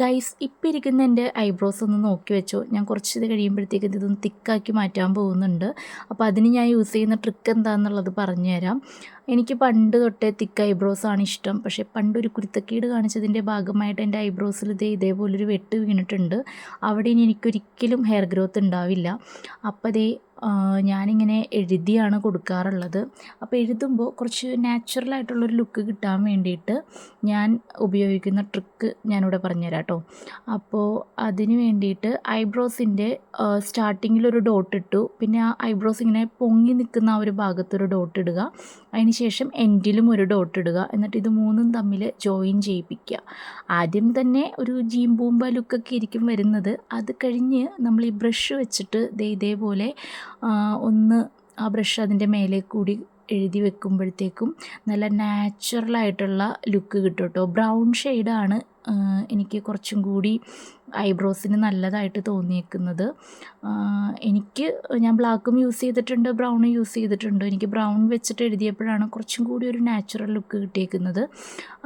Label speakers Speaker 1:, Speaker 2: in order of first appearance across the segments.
Speaker 1: Guys ഇപ്പം ഇരിക്കുന്ന എന്റെ ഐബ്രോസ് ഒന്ന് നോക്കി വെച്ചു. ഞാൻ കുറച്ച് ഇത് കഴിയുമ്പോഴത്തേക്ക് ഇതൊന്ന് തിക്കാക്കി മാറ്റാൻ പോകുന്നുണ്ട്. അപ്പോൾ അതിന് ഞാൻ യൂസ് ചെയ്യുന്ന ട്രിക്ക് എന്താണെന്നുള്ളത് പറഞ്ഞുതരാം. എനിക്ക് പണ്ട് തൊട്ടേ തിക്ക് ഐബ്രോസ് ആണ് ഇഷ്ടം. പക്ഷേ പണ്ട് ഒരു കുരുത്തക്കേട് കാണിച്ചതിന്റെ ഭാഗമായിട്ട് എന്റെ ഐബ്രോസിൽ ഇതേ ഇതേപോലൊരു വെട്ട് വീണിട്ടുണ്ട്. അവിടെ ഇനി എനിക്കൊരിക്കലും ഹെയർ ഗ്രോത്ത് ഉണ്ടാവില്ല. അപ്പോൾ അതേ ഞാനിങ്ങനെ എഴുതിയാണ് കൊടുക്കാറുള്ളത്. അപ്പോൾ എഴുതുമ്പോൾ കുറച്ച് നാച്ചുറൽ ആയിട്ടുള്ളൊരു ലുക്ക് കിട്ടാൻ വേണ്ടിയിട്ട് ഞാൻ ഉപയോഗിക്കുന്ന ട്രിക്ക് ഞാനിവിടെ പറഞ്ഞുതരാം കേട്ടോ അപ്പോൾ അതിന് വേണ്ടിയിട്ട് ഐബ്രോസിന്റെ സ്റ്റാർട്ടിങ്ങിലൊരു ഡോട്ട് ഇട്ടു. പിന്നെ ആ ഐബ്രോസ് ഇങ്ങനെ പൊങ്ങി നിൽക്കുന്ന ആ ഒരു ഭാഗത്തൊരു ഡോട്ട് ഇടുക. അതിന് ശേഷം എൻഡിലും ഒരു ഡോട്ട് ഇടുക. എന്നിട്ട് ഇത് മൂന്നും തമ്മിൽ ജോയിൻ ചെയ്യിപ്പിക്കുക. ആദ്യം തന്നെ ഒരു ജീംബൂമ്പ ലുക്കൊക്കെ ഇരിക്കും വരുന്നത്. അത് കഴിഞ്ഞ് നമ്മൾ ഈ ബ്രഷ് വെച്ചിട്ട് ദേ ഇതേപോലെ ഒന്ന് ആ ബ്രഷ് അതിന്റെ മേലെ കൂടി എഴുതി വെക്കുമ്പോഴത്തേക്കും നല്ല നാച്ചുറലായിട്ടുള്ള ലുക്ക് കിട്ടും കേട്ടോ ബ്രൗൺ ഷെയ്ഡാണ് എനിക്ക് കുറച്ചും കൂടി ഐബ്രോസിന് നല്ലതായിട്ട് തോന്നിയേക്കുന്നത്. എനിക്ക് ഞാൻ ബ്ലാക്കും യൂസ് ചെയ്തിട്ടുണ്ട് ബ്രൗണും യൂസ് ചെയ്തിട്ടുണ്ട്. എനിക്ക് ബ്രൗൺ വെച്ചിട്ട് എഴുതിയപ്പോഴാണ് കുറച്ചും കൂടി ഒരു നാച്ചുറൽ ലുക്ക് കിട്ടിയേക്കുന്നത്.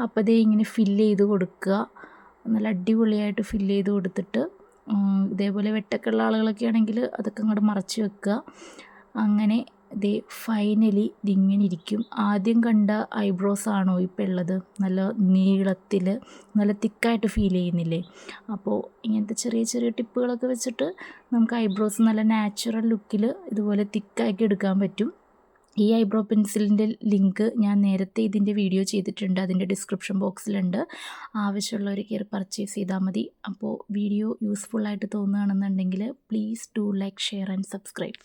Speaker 1: അപ്പോൾ അതേ ഇങ്ങനെ ഫില്ല് ചെയ്ത് കൊടുക്കുക. നല്ല അടിപൊളിയായിട്ട് ഫില്ല് ചെയ്ത് കൊടുത്തിട്ട് ഇതേപോലെ വെട്ടക്കുള്ള ആളുകളൊക്കെ ആണെങ്കിൽ അതൊക്കെ അങ്ങോട്ട് മറച്ച് വെക്കുക. അങ്ങനെ ദേ ഫൈനലി ഇതിങ്ങനെ ഇരിക്കും. ആദ്യം കണ്ട ഐബ്രോസ് ആണോ ഇപ്പം ഉള്ളത് നല്ല നീളത്തിൽ നല്ല തിക്കായിട്ട് ഫീൽ ചെയ്യുന്നില്ലേ? അപ്പോൾ ഇങ്ങനത്തെ ചെറിയ ചെറിയ ടിപ്പുകളൊക്കെ വെച്ചിട്ട് നമുക്ക് ഐബ്രോസ് നല്ല നാച്ചുറൽ ലുക്കിൽ ഇതുപോലെ തിക്കാക്കി എടുക്കാൻ പറ്റും. ഈ ഐബ്രോ പെൻസിലിന്റെ ലിങ്ക് ഞാൻ നേരത്തെ ഇതിന്റെ വീഡിയോ ചെയ്തിട്ടുണ്ട് അതിന്റെ ഡിസ്ക്രിപ്ഷൻ ബോക്സിലുണ്ട്. ആവശ്യമുള്ളവർ കയറി പർച്ചേസ് ചെയ്താൽ മതി. അപ്പോൾ വീഡിയോ യൂസ്ഫുള്ളായിട്ട് തോന്നുകയാണെന്നുണ്ടെങ്കിൽ please do like share and subscribe.